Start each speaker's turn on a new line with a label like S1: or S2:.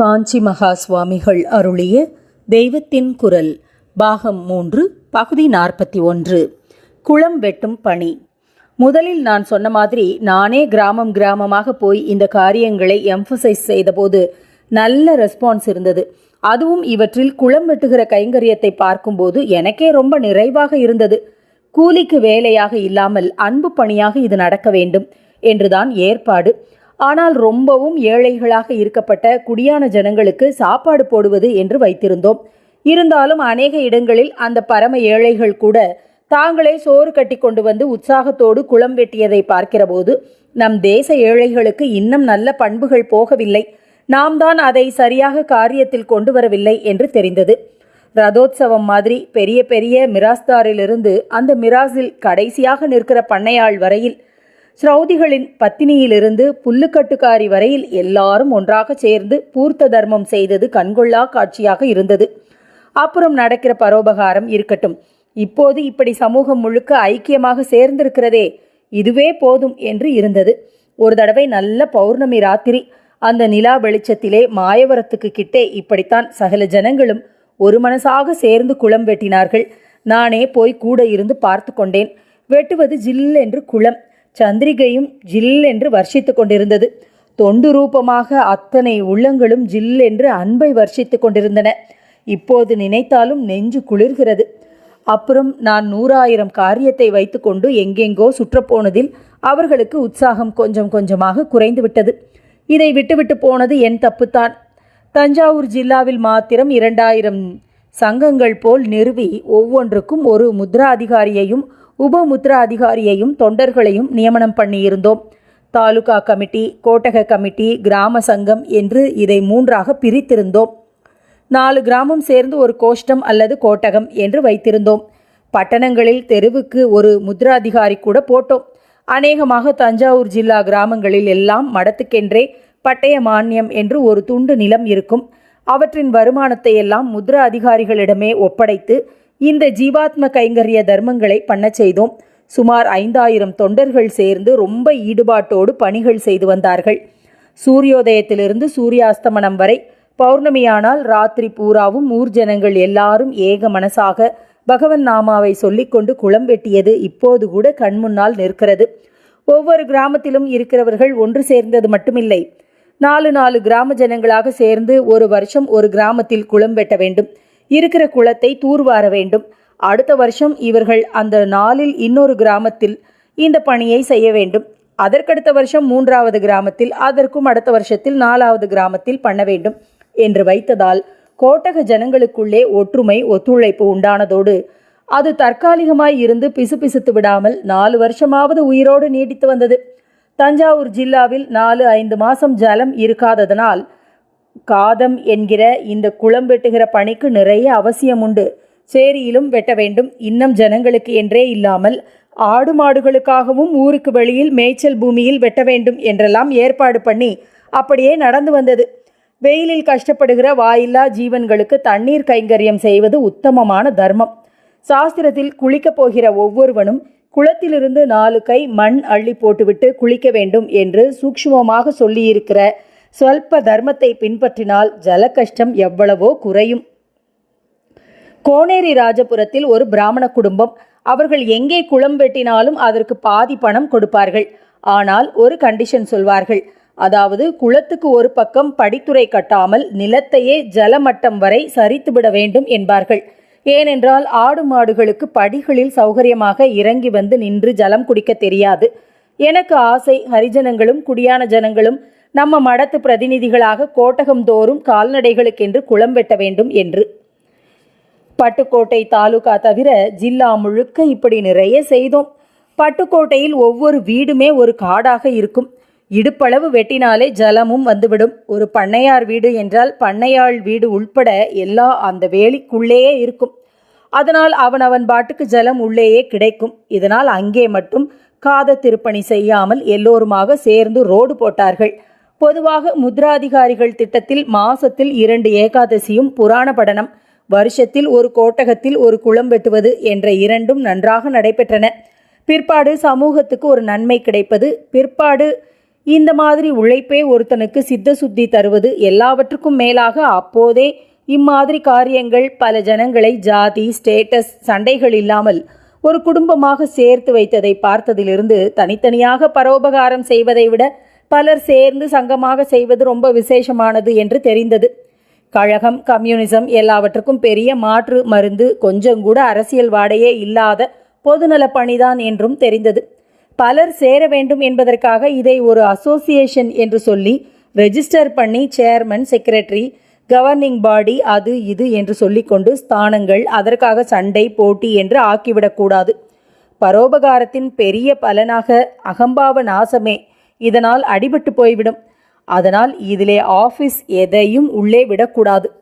S1: காஞ்சி மகா சுவாமிகள் அருளிய தெய்வத்தின் குரல் பாகம் மூன்று பகுதி நாற்பத்தி ஒன்று. குளம் வெட்டும் பணி. முதலில் நான் சொன்ன மாதிரி நானே கிராமம் கிராமமாக போய் இந்த காரியங்களை எம்பசைஸ் செய்தபோது நல்ல ரெஸ்பான்ஸ் இருந்தது. அதுவும் இவற்றில் குளம் வெட்டுகிற கைங்கரியத்தை பார்க்கும்போது எனக்கே ரொம்ப நிறைவாக இருந்தது. கூலிக்கு வேலையாக இல்லாமல் அன்பு பணியாக இது நடக்க வேண்டும் என்றுதான் ஏற்பாடு. ஆனால் ரொம்பவும் ஏழைகளாக இருக்கப்பட்ட குடியான ஜனங்களுக்கு சாப்பாடு போடுவது என்று வைத்திருந்தோம். இருந்தாலும் அநேக இடங்களில் அந்த பரம ஏழைகள் கூட தாங்களே சோறு கட்டி கொண்டு வந்து உற்சாகத்தோடு குளம் வெட்டியதை பார்க்கிறபோது நம் தேச ஏழைகளுக்கு இன்னும் நல்ல பண்புகள் போகவில்லை. நாம் தான் அதை சரியாக காரியத்தில் கொண்டு வரவில்லை என்று தெரிந்தது. ரதோத்சவம் மாதிரி பெரிய பெரிய மிராஸ்தாரிலிருந்து அந்த மிராஸில் கடைசியாக நிற்கிற பண்ணையாள் வரையில் ஸ்ரௌதிகளின் பத்தினியிலிருந்து புல்லுக்கட்டுக்காரி வரையில் எல்லாரும் ஒன்றாக சேர்ந்து பூர்த்த தர்மம் செய்தது கண்கொள்ளா காட்சியாக இருந்தது. அப்புறம் நடக்கிற பரோபகாரம் இருக்கட்டும். இப்போது இப்படி சமூகம் முழுக்க ஐக்கியமாக சேர்ந்திருக்கிறதே இதுவே போதும் என்று இருந்தது. ஒரு தடவை நல்ல பௌர்ணமி ராத்திரி அந்த நிலா வெளிச்சத்திலே மாயவரத்துக்கு கிட்டே இப்படித்தான் சகல ஜனங்களும் ஒரு மனசாக சேர்ந்து குளம் வெட்டினார்கள். நானே போய் கூட இருந்து பார்த்து கொண்டேன். வெட்டுவது ஜில் என்று குளம். சந்திரிகையும் ஜில் என்று வர்ஷித்து கொண்டிருந்தது. தொண்டு ரூபமாக அத்தனை உள்ளங்களும் ஜில் என்று அன்பை வர்ஷித்து கொண்டிருந்தன. இப்போது நினைத்தாலும் நெஞ்சு குளிர்கிறது. அப்புறம் நான் நூறாயிரம் காரியத்தை வைத்துக்கொண்டு எங்கெங்கோ சுற்றப்போனதில் அவர்களுக்கு உற்சாகம் கொஞ்சம் கொஞ்சமாக குறைந்து விட்டது. இதை விட்டுவிட்டு போனது என் தப்புத்தான். தஞ்சாவூர் ஜில்லாவில் மாத்திரம் இரண்டாயிரம் சங்கங்கள் போல் நிறுவி ஒவ்வொன்றுக்கும் ஒரு முத்ரா அதிகாரியையும் உபமுத்ரா அதிகாரியையும் தொண்டர்களையும் நியமனம் பண்ணியிருந்தோம். தாலுகா கமிட்டி கோட்டக கமிட்டி கிராம சங்கம் என்று இதை மூன்றாக பிரித்திருந்தோம். நாலு கிராமம் சேர்ந்து ஒரு கோஷ்டம் அல்லது கோட்டகம் என்று வைத்திருந்தோம். பட்டணங்களில் தெருவுக்கு ஒரு முத்ராதிகாரி கூட போட்டோம். அநேகமாக தஞ்சாவூர் ஜில்லா கிராமங்களில் எல்லாம் மடத்துக்கென்றே பட்டய மானியம் என்று ஒரு துண்டு நிலம் இருக்கும். அவற்றின் வருமானத்தை எல்லாம் முத்ரா அதிகாரிகளிடமே ஒப்படைத்து இந்த ஜீவாத்ம கைங்கரிய தர்மங்களை பண்ண செய்தோம். சுமார் ஐந்தாயிரம் தொண்டர்கள் சேர்ந்து ரொம்ப ஈடுபாட்டோடு பணிகள் செய்து வந்தார்கள். சூரியோதயத்திலிருந்து சூரியாஸ்தமனம் வரை பௌர்ணமியானால் ராத்திரி பூராவும் ஊர்ஜனங்கள் எல்லாரும் ஏக மனசாக பகவன் நாமாவை சொல்லிக்கொண்டு குளம் வெட்டியது இப்போது கூட கண்முன்னால் நிற்கிறது. ஒவ்வொரு கிராமத்திலும் இருக்கிறவர்கள் ஒன்று சேர்ந்தது மட்டுமில்லை. நாலு நாலு கிராம ஜனங்களாக சேர்ந்து ஒரு வருஷம் ஒரு கிராமத்தில் குளம் வெட்ட வேண்டும். இருக்கிற குளத்தை தூர்வார வேண்டும். அடுத்த வருஷம் இவர்கள் அந்த நாளில் இன்னொரு கிராமத்தில் இந்த பணியை செய்ய வேண்டும். அதற்கடுத்த வருஷம் மூன்றாவது கிராமத்தில் அதற்கும் அடுத்த வருஷத்தில் நாலாவது கிராமத்தில் பண்ண வேண்டும் என்று வைத்ததால் கோட்டக ஜனங்களுக்குள்ளே ஒற்றுமை ஒத்துழைப்பு உண்டானதோடு அது தற்காலிகமாய் இருந்து பிசுபிசுத்து விடாமல் நாலு வருஷமாவது உயிரோடு நீடித்து வந்தது. தஞ்சாவூர் ஜில்லாவில் நாலு ஐந்து மாசம் ஜலம் இருக்காததனால் காதம் என்கிற இந்த குளம் வெட்டுகிற பணிக்கு நிறைய அவசியம் உண்டு. சேரியிலும் வெட்ட வேண்டும். இன்னும் ஜனங்களுக்கு என்றே இல்லாமல் ஆடு மாடுகளுக்காகவும் ஊருக்கு வெளியில் மேய்ச்சல் பூமியில் வெட்ட வேண்டும் என்றெல்லாம் ஏற்பாடு பண்ணி அப்படியே நடந்து வந்தது. வெயிலில் கஷ்டப்படுகிற வாயில்லா ஜீவன்களுக்கு தண்ணீர் கைங்கரியம் செய்வது உத்தமமான தர்மம். சாஸ்திரத்தில் குளிக்கப் போகிற ஒவ்வொருவனும் குளத்திலிருந்து நாலு கை மண் அள்ளி போட்டுவிட்டு குளிக்க வேண்டும் என்று சூக்ஷ்மமாக சொல்லியிருக்கிற சொல்ப தர்மத்தை பின்பற்றினால் ஜல கஷ்டம் எவ்வளவோ குறையும். கோனேரி ராஜபுரத்தில் ஒரு பிராமண குடும்பம். அவர்கள் எங்கே குளம் வெட்டினாலும் அதற்கு பாதி பணம் கொடுப்பார்கள். ஆனால் ஒரு கண்டிஷன் சொல்வார்கள். அதாவது குளத்துக்கு ஒரு பக்கம் படித்துறை கட்டாமல் நிலத்தையே ஜலமட்டம் வரை சரித்துவிட வேண்டும் என்பார்கள். ஏனென்றால் ஆடு மாடுகளுக்கு படிகளில் சௌகரியமாக இறங்கி வந்து நின்று ஜலம் குடிக்க தெரியாது. எனக்கு ஆசை ஹரிஜனங்களும் குடியான ஜனங்களும் நம்ம மடத்து பிரதிநிதிகளாக கோட்டகம் தோறும் கால்நடைகளுக்கென்று குளம் வெட்ட வேண்டும் என்று. பட்டுக்கோட்டை தாலுகா தவிர ஜில்லா முழுக்க இப்படி நிறைய செய்தோம். பட்டுக்கோட்டையில் ஒவ்வொரு வீடுமே ஒரு காடாக இருக்கும். இடுப்பளவு வெட்டினாலே ஜலமும் வந்துவிடும். ஒரு பண்ணையார் வீடு என்றால் பண்ணையாள் வீடு உள்பட எல்லா அந்த வேலிக்குள்ளேயே இருக்கும். அதனால் அவன் அவன் பாட்டுக்கு ஜலம் உள்ளேயே கிடைக்கும். இதனால் அங்கே மட்டும் காத திருப்பணி செய்யாமல் எல்லோருமாக சேர்ந்து ரோடு போட்டார்கள். பொதுவாக முத்ராதிகாரிகள் திட்டத்தில் மாசத்தில் இரண்டு ஏகாதசியும் புராண படனம் வருஷத்தில் ஒரு கோட்டகத்தில் ஒரு குளம் வெட்டுவது என்ற இரண்டும் நன்றாக நடைபெற்றன. பிற்பாடு சமூகத்துக்கு ஒரு நன்மை கிடைப்பது பிற்பாடு இந்த மாதிரி உழைப்பே ஒருத்தனுக்கு சித்த சுத்தி தருவது எல்லாவற்றுக்கும் மேலாக அப்போதே இம்மாதிரி காரியங்கள் பல ஜனங்களை ஜாதி ஸ்டேட்டஸ் சண்டைகள் இல்லாமல் ஒரு குடும்பமாக சேர்த்து வைத்ததை பார்த்ததிலிருந்து தனித்தனியாக பரோபகாரம் செய்வதை விட பலர் சேர்ந்து சங்கமாக செய்வது ரொம்ப விசேஷமானது என்று தெரிந்தது. கழகம் கம்யூனிசம் எல்லாவற்றுக்கும் பெரிய மாற்று மருந்து கொஞ்சம் கூட அரசியல் வாடையே இல்லாத பொதுநலப் பணிதான் என்றும் தெரிந்தது. பலர் சேர வேண்டும் என்பதற்காக இதை ஒரு அசோசியேஷன் என்று சொல்லி ரெஜிஸ்டர் பண்ணி சேர்மன் செக்ரட்டரி கவர்னிங் பாடி அது இது என்று சொல்லிக்கொண்டு ஸ்தானங்கள் அதற்காக சண்டை போட்டி என்று ஆக்கிவிடக்கூடாது. பரோபகாரத்தின் பெரிய பலனாக அகம்பாவ நாசமே. இதனால் அடிபட்டு போய்விடும். அதனால் இதிலே ஆஃபீஸ் எதையும் உள்ளே விடக்கூடாது.